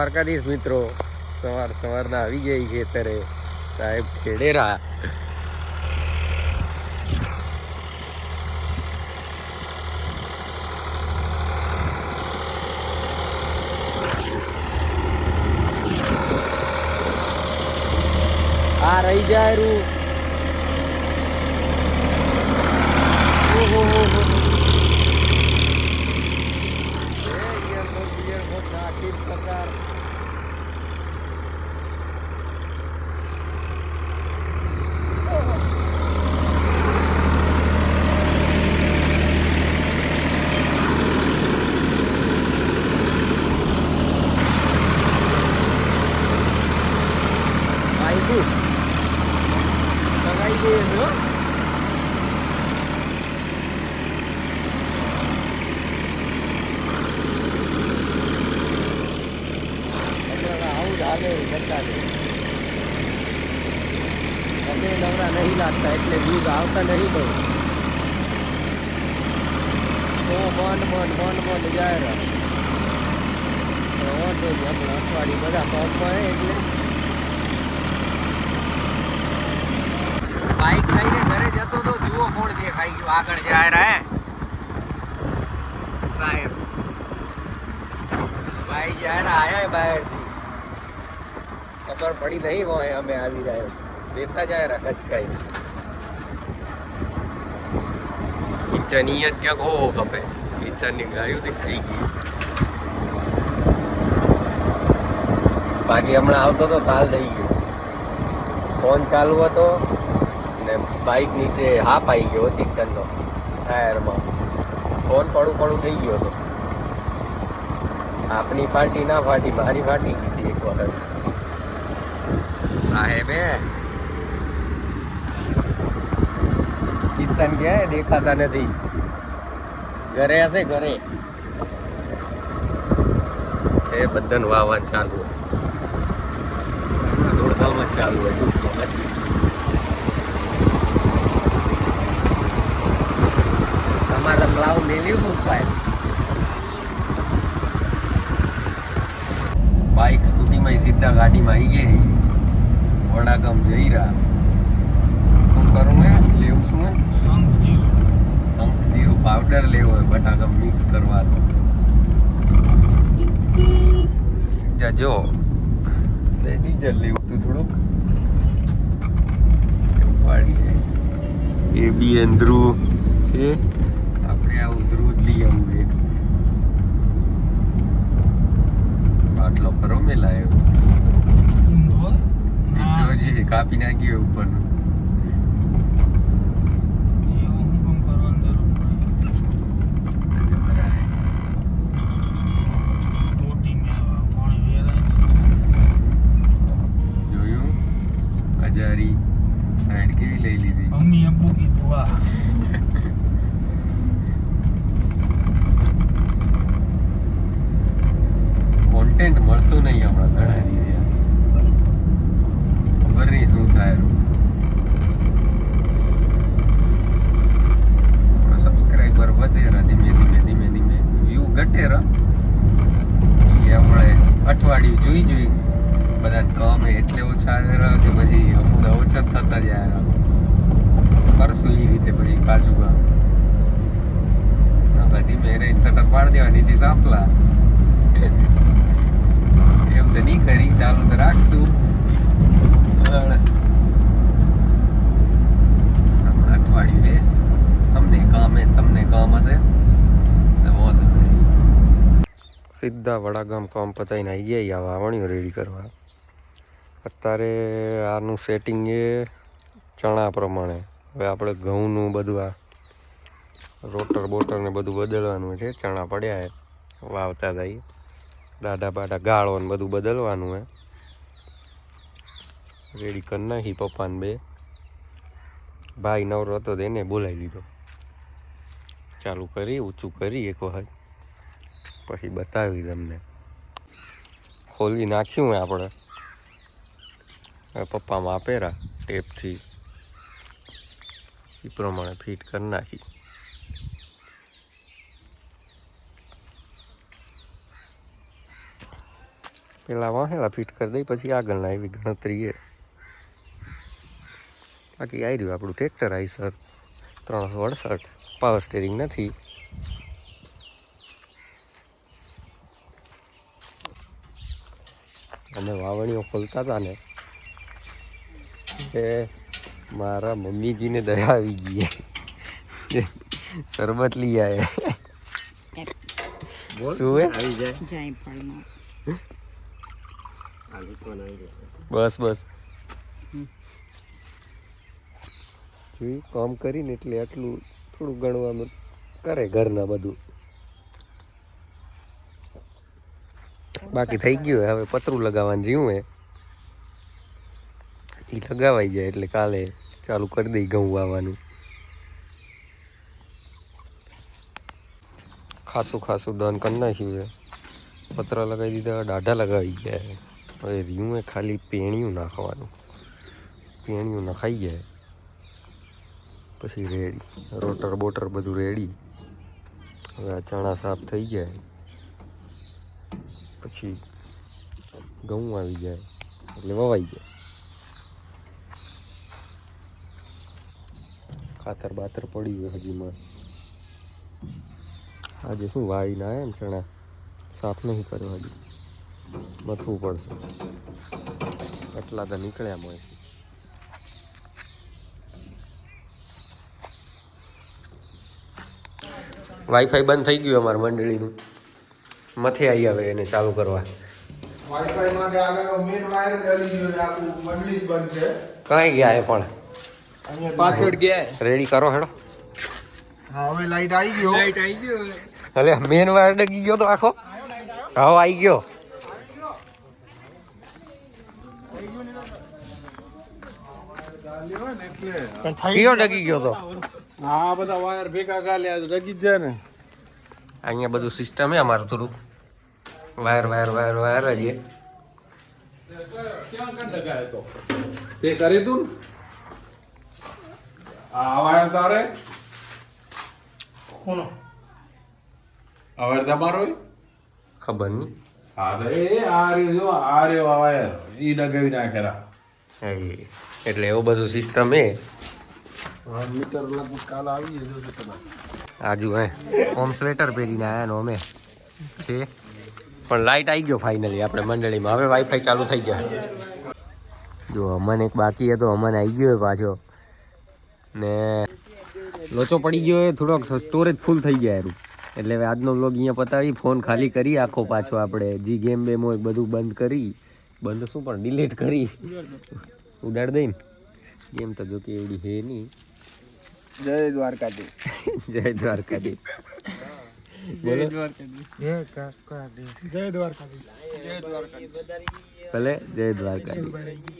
દ્વારકાધીશ મિત્રો, સવાર સવારના આવી ગઈ ખેતરે સાહેબ ખેડેરા. આ રહી જાય રૂ. ઓહો હો હો એ earphone, earphone નાખી સરકાર હમણાં જ હાલે બધા ને. તમે નવરા નહીં લાગતા એટલે વ્યૂઝ આવતા નહીં બહુ તો બંધ બંધ બંધ બંધ જાય રહ્યા. વાંધો અઠવાડિયું બધા કોમમાં હે એટલે દેખાઈ ગયું આગળ જાય રહે ભાઈ જાય આયા બહારથી. ખબર પડી નહીં હોય અમે આવી રહ્યા દેતા જાય રહ્યા કચકાઈ કિચન અહીંયા જ ક્યાંક હોવો ખપે. કિચનની ગાયું દેખાઈ ગઈ. બાકી હમણાં આવતો તો તાલ થઈ ગયો. ફોન ચાલુ હતો. ને બાઇક નીચે હાફ આવી ગયો ચિકનનો ટાયરમાં ફોન પડું પડું થઈ ગયો હતો. આપની ફાટી ના ફાટી મારી ફાટી ગઈ એક વખત. સાહેબે. કિશન ક્યાં દેખાતા નથી. ઘરે હશે ઘરે. એ બધાનું વાવન ચાલુ હોય. દોડધામમાં ચાલુ હોય ટૂંકમાં તમારા પ્લાવ મેલ્યું બાઇક સ્કૂટીમાં સીધા ગાડીમાં આવી ગઈ. વડાગામ જઈ રહ્યા. શું કરું હે? લેવું શું હે? શંખ જીરું પાવડર લેવો હોય બટાકા મિક્સ કરવાનો. ને ડીઝલ લેવું તું થોડુંક. એ બી એન્દ્રુ છે. આપણે આવું ધ્રુજ લઈ આવું એક. આટલો ખરો મેલાયો. સીધો છે કાપી નાખ્યો ઉપરનો જોયું હજારી સાઈડ કેવી લઈ લીધી મમ્મી અબ્બુ કીધું આ કોન્ટેન્ટ મળતું નહીં હમણાં ઘણા દીધે ખબર નહીં શું થાય સબસ્ક્રાઈબર વધે રા ધીમે ધીમે ધીમે ધીમે વ્યૂ ઘટે રા એ હમણાં અઠવાડિયું જોઈ જોઈ એટલે ઓછા રહ્યો કે પછી અમુક ઓછા થતા જાય કરશું એ રીતે પછી પાછું કામ. ધીમે રહીને શટર પાડી દેવાની થી સાંપલા. તો નહીં કરી, ચાલુ તો રાખશું. અઠવાડિયું તમને કામ હે, તમને કામ હશે. સીધા વડાગામ કામ પતાવીને આવી ગયા આ વાવણીઓ રેડી કરવા. અત્યારે આનું સેટિંગ એ ચણા પ્રમાણે. હવે આપણે ઘઉંનું બધું આ રોટર બોટર ને બધું બદલવાનું છે. ચણા પડ્યા હે વાવતા થાય દાઢા બાડા ગાળો ને બધું બદલવાનું હે રેડી કરી નાખી પપ્પાને બે. ભાઈ નવરો હતો તેને બોલાવી લીધો. ચાલુ કરી, ઊંચું કરી એક વખત. પછી બતાવી તમને. ખોલી નાખ્યું આપણે. હવે પપ્પામાં આપેરા ટેપથી. એ પ્રમાણે ફિટ કરી નાખી. પેલા વાહેલા ફિટ કરી દઈ, પછી આગળના એવી ગણતરી એ બાકી આવી રહ્યું આપણું ટ્રેક્ટર આઈસર સર ત્રણસો અડસઠ. પાવર સ્ટેરિંગ નથી. અમે વાવણીઓ ખોલતા હતા ને એ મારા મમ્મીજીને દયા આવી ગઈ શરબત લઈ આવે શું હે? જાયફળનો બસ બસ. જોયું કામ કરીને એટલે આટલું થોડું ગણવાનું કરે ઘરના બધું. બાકી થઈ ગયું હવે પતરું લગાવવાનું રહ્યું હે. એ લગાવાઈ જાય એટલે કાલે ચાલુ કરી દઈ ઘઉં વાવવાનું. ખાસું ખાસું ડન કરી નાખ્યું છે. પતરા લગાવી દીધા, દાઢા લગાવી ગયા. હવે રહ્યું એ ખાલી પેણિયું નાખવાનું. પેણિયું નખાઈ જાય. પછી રેડી. રોટર બોટર બધું રેડી. હવે આ ચણા સાફ થઈ જાય. પછી ઘઉં આવી જાય. એટલે વવાઈ જાય. ખાતર બાતર પડ્યું હોય હજીમાં આજે શું વાવીને આવ્યા ને ચણા સાફ નહીં કર્યો હજી. મથવું પડશે. એટલા તો નીકળ્યા હોય વાઈફાઈ બંધ થઈ ગયું અમારા મંડળીનું. મથે આવી હવે એને ચાલુ કરવા. વાઈફાઈ માટે આગળનો મેન વાયર ગયો છે આખું મંડળી બંધ છે. કાંઈ ગયા એ પણ. અહીંયા પાછળ ગયા. રેડી કરો હેડો. હા હવે લાઈટ આવી ગયો. લાઈટ આવી ગયો. અલે મેન વાયર ડગી ગયો તો આખો? હા આવી ગયો. કયો ડગી ગયો તો? હા બધા વાયર ભેગા ગાલ્યા જ જાય ને. અહીંયા બધું સિસ્ટમ હે અમારું થોડુંક. વાયર વાયર વાયર વાયર જ એ તે? કરી તું ને? તારે કોનો? આ તમારો? ખબર નહીં. હા તો એ આ રહ્યો જો આ રહ્યો આ એ ડગાવી નાખેરા એટલે એવું બધું સિસ્ટમ એ. હા લગભગ કાલ આવી જજો તો આજુ હે હોમ સ્વેટર પહેરીને આવ્યા નો અમે. છે? પણ લાઇટ આવી ગયો ફાઇનલી આપણે મંડળીમાં. હવે વાઈફાઈ ચાલુ થઈ ગયા. જો અમન એક બાકી હતો અમન આવી ગયો પાછો. ને લોચો પડી ગયો એ થોડોક સ્ટોરેજ ફૂલ થઈ ગયા એનું. એટલે હવે આજનો બ્લોગ અહીંયા પતાવી ફોન ખાલી કરી આખો પાછો આપણે જી ગેમ બેમ હોય બધું બંધ કરી. બંધ શું પણ ડિલીટ કરી. ઉડાડ દઈને. ગેમ તો જોકે એવડી હે નહીં. જય દ્વારકાધીશ. જય દ્વારકાધીશ. બોલો. જય દ્વારકાધીશ. ભલે જય દ્વારકાધીશ.